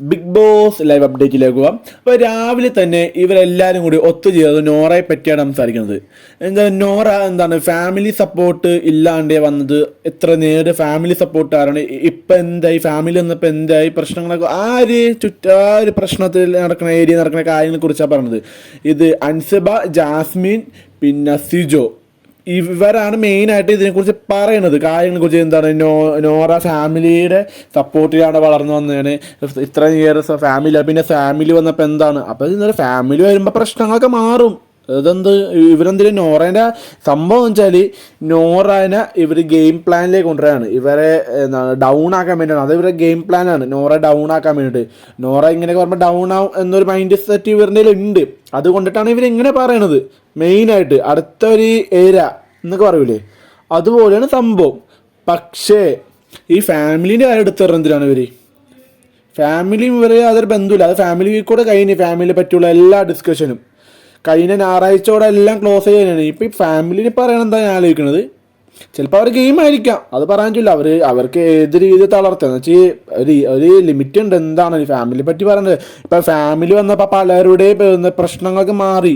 Big boss live അപ്ഡേറ്റിലേക്ക് പോകാം അപ്പോൾ രാവിലെ തന്നെ ഇവരെല്ലാവരും കൂടി ഒത്തുചേർന്ന് നോറയെ പറ്റിയാണ് സംസാരിക്കുന്നത്. എന്താ നോറ എന്താണ് ഫാമിലി സപ്പോർട്ട് ഇല്ലാണ്ടേ വന്നത്? എത്ര നേരം ഫാമിലി സപ്പോർട്ട് ആരാണ്? ഇപ്പം എന്തായി? ഫാമിലി വന്നപ്പോൾ എന്തായി? പ്രശ്നങ്ങളൊക്കെ ആ ഒരു ചുറ്റ ആ ഒരു പ്രശ്നത്തിൽ നടക്കുന്ന ഏരിയ നടക്കുന്ന കാര്യങ്ങളെ കുറിച്ചാണ് പറഞ്ഞത്. ഇത് അൻസബ ജാസ്മിൻ പിന്നെ സിജോ. ഇവരാണ് മെയിനായിട്ട് ഇതിനെക്കുറിച്ച് പറയുന്നത് കാര്യങ്ങളെക്കുറിച്ച് എന്താണ്? നോ നോറ ഫാമിലിയുടെ സപ്പോർട്ടിലാണ് വളർന്നു വന്നതാണ് ഇത്രയും ഇയർ ഫാമിലി പിന്നെ ഫാമിലി വന്നപ്പോൾ എന്താണ്? അപ്പോൾ ഇന്നൊരു ഫാമിലി വരുമ്പോൾ പ്രശ്നങ്ങളൊക്കെ മാറും. ഇതെന്ത്? ഇവരെന്തിനും? നോറേന്റെ സംഭവം വെച്ചാൽ നോറേനെ ഇവർ ഗെയിം പ്ലാനിലേക്ക് കൊണ്ടുവരാണ്. ഇവരെ എന്താണ് ഡൗൺ ആക്കാൻ വേണ്ടിയാണ്. അത് ഇവരുടെ ഗെയിം പ്ലാനാണ്. നോറ ഡൗൺ ആക്കാൻ വേണ്ടിയിട്ട്. നോറ ഇങ്ങനെ പറയുമ്പോൾ ഡൗൺ ആവും എന്നൊരു മൈൻഡ് സെറ്റ് ഇവരുടെ ഉണ്ട് അതുകൊണ്ടിട്ടാണ് ഇവരിങ്ങനെ പറയണത്. മെയിനായിട്ട് അടുത്ത ഒരു ഏര എന്നൊക്കെ പറയൂലേ? അതുപോലെയാണ് സംഭവം. പക്ഷേ ഈ ഫാമിലീന്റെ കാര്യം എടുത്ത് എന്തിനാണ് ഇവർ ഫാമിലിയും ഇവർ അതൊരു ബന്ധമില്ല അത് ഫാമിലി കൂടെ കഴിഞ്ഞ് ഫാമിലിയെ പറ്റിയുള്ള എല്ലാ ഡിസ്കഷനും. കഴിഞ്ഞ ഞായറാഴ്ചയോടെ എല്ലാം ക്ലോസ് ചെയ്യാനാണ് ഇപ്പം ഈ ഫാമിലിനെ പറയണം എന്താ ഞാൻ ആലോചിക്കുന്നത്? ചിലപ്പോൾ അവർ ഗെയിം ആയിരിക്കാം. അത് പറയാൻ പറ്റില്ല. അവർ അവർക്ക് ഏത് രീതിയിൽ തളർത്തുക? എന്ന് വെച്ചാൽ ഒരു ഒരു ലിമിറ്റ് ഉണ്ട്. എന്താണ്? ഈ ഫാമിലി പറ്റി പറയുന്നത് ഇപ്പം ഫാമിലി വന്നപ്പോൾ പലരുടെയും പ്രശ്നങ്ങളൊക്കെ മാറി.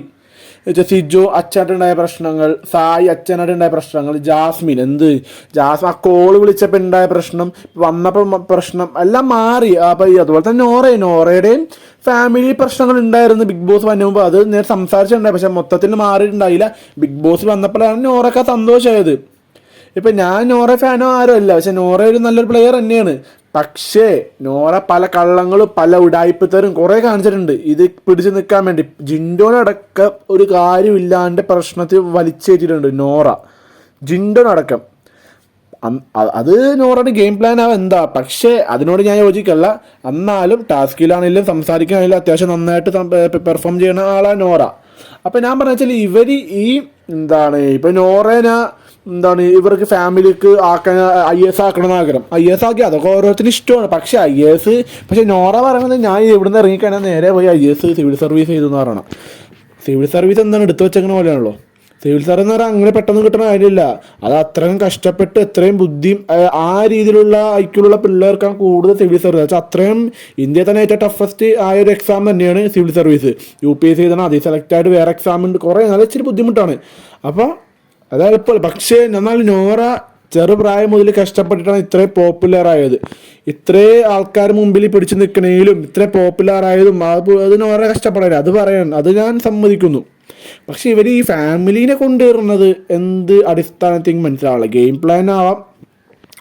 സിജു അച്ഛനായിട്ടുണ്ടായ പ്രശ്നങ്ങൾ സായി അച്ഛനായിട്ടുണ്ടായ പ്രശ്നങ്ങൾ ജാസ്മിൻ എന്ത്? ജാസ്മിൻ ആ കോൾ വിളിച്ചപ്പോൾ ഉണ്ടായ പ്രശ്നം വന്നപ്പോൾ പ്രശ്നം എല്ലാം മാറി. അപ്പോൾ അതുപോലെ തന്നെ നോറ നോറയുടെയും ഫാമിലി പ്രശ്നങ്ങൾ ഉണ്ടായിരുന്നു ബിഗ് ബോസ് വന്നു മുമ്പ്. അത് നേരെ സംസാരിച്ചിട്ടുണ്ടായി പക്ഷെ മൊത്തത്തിൽ മാറിയിട്ടുണ്ടായില്ല. ബിഗ് ബോസ് വന്നപ്പോഴാണ് നോറൊക്കെ സന്തോഷമായത്. ഇപ്പൊ ഞാൻ നോറ ഫാനോ ആരും അല്ല. പക്ഷെ നോറ ഒരു നല്ലൊരു പ്ലെയർ തന്നെയാണ്. പക്ഷേ നോറ പല കള്ളങ്ങളും പല ഉടായ്പത്തരും കുറേ കാണിച്ചിട്ടുണ്ട്. ഇത് പിടിച്ചു നിൽക്കാൻ വേണ്ടി. ജിൻഡോനടക്കം ഒരു കാര്യമില്ലാണ്ട് പ്രശ്നത്തിൽ വലിച്ചേറ്റിട്ടുണ്ട് നോറ. ജിൻഡോനടക്കം. അത് നോറയുടെ ഗെയിം പ്ലാൻ എന്താ? പക്ഷേ അതിനോട് ഞാൻ യോജിക്കല്ല. എന്നാലും ടാസ്കിലാണെങ്കിലും സംസാരിക്കാണെങ്കിലും അത്യാവശ്യം നന്നായിട്ട് പെർഫോം ചെയ്യുന്ന ആളാണ് നോറ. അപ്പം ഞാൻ പറഞ്ഞ വെച്ചാൽ ഇവർ ഈ എന്താണ് ഇപ്പം നോറേന എന്താണ് ഇവർക്ക് ഫാമിലിക്ക് ആക്കാൻ ഐ എസ് ആക്കണം ആഗ്രഹം ഐ എസ് ആക്കി അതൊക്കെ ഓരോരുത്തരും ഇഷ്ടമാണ്. പക്ഷെ ഐ എസ് പക്ഷേ നോറ പറയുന്നത് ഞാൻ ഇവിടുന്ന് ഇറങ്ങിക്കഴിഞ്ഞാൽ നേരെ പോയി ഐ എസ് സിവിൽ സർവീസ് ചെയ്തു എന്ന് പറയണം. സിവിൽ സർവീസ് എന്താണ് എടുത്തു വെച്ചേക്കണ പോലെയാണല്ലോ. സിവിൽ സർവീസ് എന്ന് പറഞ്ഞാൽ അങ്ങനെ പെട്ടെന്ന് കിട്ടണ കാര്യമില്ല. അത് അത്രയും കഷ്ടപ്പെട്ട് എത്രയും ബുദ്ധിയും ആ, ആ രീതിയിലുള്ള ഐക്യമുള്ള പിള്ളേർക്കാണ് കൂടുതൽ സിവിൽ സർവീസ് വെച്ചാൽ അത്രയും ഇന്ത്യയിൽ തന്നെ ഏറ്റവും ടഫസ്റ്റ് ആയ ഒരു എക്സാം തന്നെയാണ് civil service U P S C തന്നെ അതിൽ സെലക്ട് ആയിട്ട് വേറെ എക്സാം ഉണ്ട്. കുറേ നല്ല ഇച്ചിരി ബുദ്ധിമുട്ടാണ്. അപ്പോൾ അത് ഇപ്പോൾ പക്ഷേ എന്നാൽ നോറ ചെറുപ്രായം മുതൽ കഷ്ടപ്പെട്ടിട്ടാണ് ഇത്രയും പോപ്പുലർ ആയത്. ഇത്രേ ആൾക്കാർ മുമ്പിൽ പിടിച്ചു നിൽക്കണേലും ഇത്രയും പോപ്പുലർ ആയതും അത് അത് നോറ കഷ്ടപ്പെടാൻ അത് പറയാൻ അത് ഞാൻ സമ്മതിക്കുന്നു. പക്ഷെ ഇവർ ഈ ഫാമിലീനെ കൊണ്ടുവരുന്നത് എന്ത് അടിസ്ഥാനത്തിൽ മനസ്സിലാവില്ല. ഗെയിം പ്ലാൻ ആവാം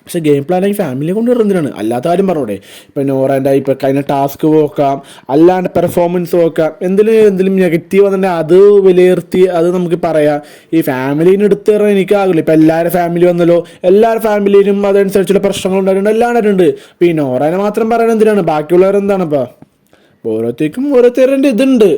പക്ഷെ ഗെയിം പ്ലാൻ ഈ ഫാമിലിയെ കൊണ്ട് ഇറങ്ങുന്നതാണ് അല്ലാത്ത കാര്യം പറഞ്ഞൂടെ. ഇപ്പം നോറാന്റെ ഇപ്പം കഴിഞ്ഞ ടാസ്ക് നോക്കാം. അല്ലാണ്ട് പെർഫോമൻസ് നോക്കാം. എന്തിലും എന്തെങ്കിലും നെഗറ്റീവ് വന്നിട്ട് അത് വിലയിരുത്തി അത് നമുക്ക് പറയാം. ഈ ഫാമിലീനെ എടുത്ത് തരാൻ എനിക്കാകില്ല ഇപ്പം എല്ലാവരുടെ ഫാമിലി വന്നല്ലോ. എല്ലാവരുടെ ഫാമിലിയിലും അതനുസരിച്ചുള്ള പ്രശ്നങ്ങൾ ഉണ്ടായിട്ടുണ്ട്. എല്ലാവരും ഉണ്ട് ഇപ്പം ഈ നോറാനെ മാത്രം പറയണത് എന്തിനാണ്? ബാക്കിയുള്ളവരെന്താണ് ഇപ്പം? ഓരോരുത്തർക്കും ഓരോരുത്തരുടെ ഇതുണ്ട്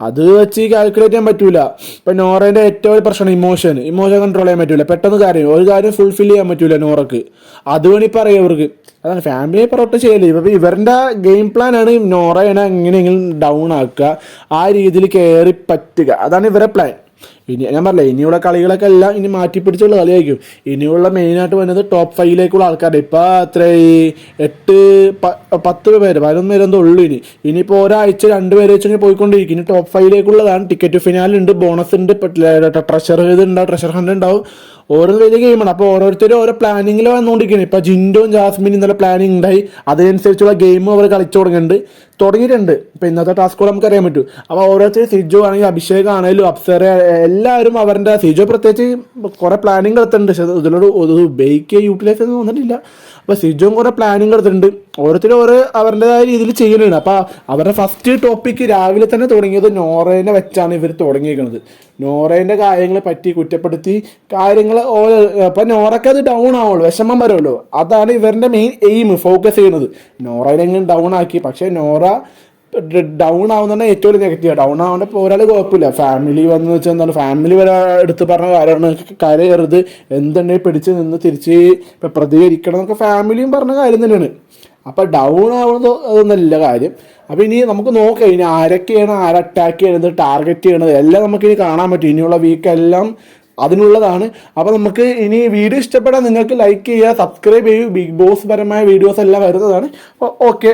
അത് വെച്ച് കാൽക്കുലേറ്റ് ചെയ്യാൻ പറ്റൂല. ഇപ്പൊ നോറേന്റെ ഏറ്റവും വലിയ പ്രശ്നം ഇമോഷൻ ഇമോഷൻ കൺട്രോൾ ചെയ്യാൻ പറ്റൂല. പെട്ടെന്ന് കാര്യം ഒരു കാര്യം ഫുൾഫിൽ ചെയ്യാൻ പറ്റൂല നോറക്ക്. അത് വേണി പറയാം ഇവർക്ക്. അതാണ് ഫാമിലിയെ പ്രൊട്ടക്ട് ചെയ്യൽ. ഇപ്പൊ ഇവരുടെ ഗെയിം പ്ലാൻ ആണ് നോറേനെ എങ്ങനെയെങ്കിലും ഡൗൺ ആക്കുക. ആ രീതിയിൽ കയറി പറ്റുക. അതാണ് ഇവരെ പ്ലാൻ ഇനി ഞാൻ പറഞ്ഞില്ല ഇനിയുള്ള കളികളൊക്കെ എല്ലാം ഇനി മാറ്റിപ്പിടിച്ചുള്ള കളിയായിരിക്കും. ഇനിയുള്ള മെയിനായിട്ട് വരുന്നത് ടോപ്പ് ഫൈവിലേക്കുള്ള ആൾക്കാരുടെ ഇപ്പം അത്ര ഈ എട്ട് പത്ത് പേര് പതിനൊന്ന് പേര് എന്തോ ഉള്ളൂ ഇനി. ഇനിയിപ്പോൾ ഒരാഴ്ച രണ്ട് പേര് വെച്ച് പോയിക്കൊണ്ടിരിക്കും. ഇനി ടോപ്പ് ഫൈവിലേക്കുള്ളതാണ് ടിക്കറ്റ് ഫിനാലുണ്ട് ബോണസ് ഉണ്ട് ട്രഷർ ഇത് ഉണ്ടാവും ട്രഷർ ഹണ്ട് ഉണ്ടാവും. ഓരോ വലിയ ഗെയിമാണ് അപ്പോൾ ഓരോരുത്തരും ഓരോ പ്ലാനിങ്ങിൽ വന്നുകൊണ്ടിരിക്കുകയാണ് ഇപ്പോൾ ജിൻഡോയും ജാസ്മിനും ഇന്നലെ പ്ലാനിങ് ഉണ്ടായി. അതിനനുസരിച്ചുള്ള ഗെയിമും അവർ കളിച്ചു തുടങ്ങുന്നുണ്ട്. തുടങ്ങിയിട്ടുണ്ട്. ഇപ്പോൾ ഇന്നത്തെ ടാസ്കോട് നമുക്ക് അറിയാൻ പറ്റും. അപ്പോൾ ഓരോരുത്തർ സിജോ ആണെങ്കിൽ അഭിഷേക് ആണെങ്കിലും അപ്സര എല്ലാവരും അവരുടെ സിജോ പ്രത്യേകിച്ച് കുറേ പ്ലാനിങ് എടുത്തിട്ടുണ്ട്. പക്ഷെ ഇതിലോട് ബേക്ക് യൂട്ടിലൈസ് ഒന്നും വന്നിട്ടില്ല. അപ്പോൾ സിജോയും കുറേ പ്ലാനിങ് എടുത്തിട്ടുണ്ട്. ഓരോരുത്തരും ഓരോ അവരുടേതായ രീതിയിൽ ചെയ്യുന്നുണ്ട്. അപ്പോൾ അവരുടെ ഫസ്റ്റ് ടോപ്പിക്ക് രാവിലെ തന്നെ തുടങ്ങിയത് നോറേനെ വെച്ചാണ് ഇവർ തുടങ്ങിയിരിക്കുന്നത് നോറേന്റെ കാര്യങ്ങളെ പറ്റി കുറ്റപ്പെടുത്തി കാര്യങ്ങൾ അപ്പം നോറയ്ക്ക് അത് ഡൗൺ ആവുള്ളൂ വിഷമം വരുമല്ലോ അതാണ് ഇവരുടെ മെയിൻ എയിം ഫോക്കസ് ചെയ്യുന്നത്. നോറയിലെങ്കിലും ഡൗൺ ആക്കി പക്ഷേ നോറ ഡൗൺ ആവുന്ന ഏറ്റവും വലിയ നെഗറ്റീവ് ഡൗൺ ആവേണ്ട ഒരാൾ കുഴപ്പമില്ല. ഫാമിലി വന്ന് വെച്ചാൽ എന്താണ്? ഫാമിലി വരെ എടുത്ത് പറഞ്ഞ കാര്യമാണ്. കരയരുത്. എന്തുണ്ടെങ്കിൽ പിടിച്ച് നിന്ന് തിരിച്ച് പ്രതികരിക്കണം എന്നൊക്കെ ഫാമിലിയും പറഞ്ഞ കാര്യം തന്നെയാണ്. അപ്പം ഡൗൺ ആവുന്നത് അതൊന്നല്ല കാര്യം. അപ്പോൾ ഇനി നമുക്ക് നോക്കാം. ഇനി ആരൊക്കെയാണ് ആരെ അറ്റാക്ക് ചെയ്യണത് ടാർഗറ്റ് ചെയ്യണത്? എല്ലാം നമുക്ക് ഇനി കാണാൻ പറ്റും. ഇനിയുള്ള വീക്ക് എല്ലാം അതിനുള്ളതാണ്. അപ്പോൾ നമുക്ക് ഇനി വീഡിയോ ഇഷ്ടപ്പെടാൻ നിങ്ങൾക്ക് ലൈക്ക് ചെയ്യുക സബ്സ്ക്രൈബ് ചെയ്യുക ബിഗ് ബോസ് പരമായ വീഡിയോസ് എല്ലാം വരുന്നതാണ്. ഓക്കെ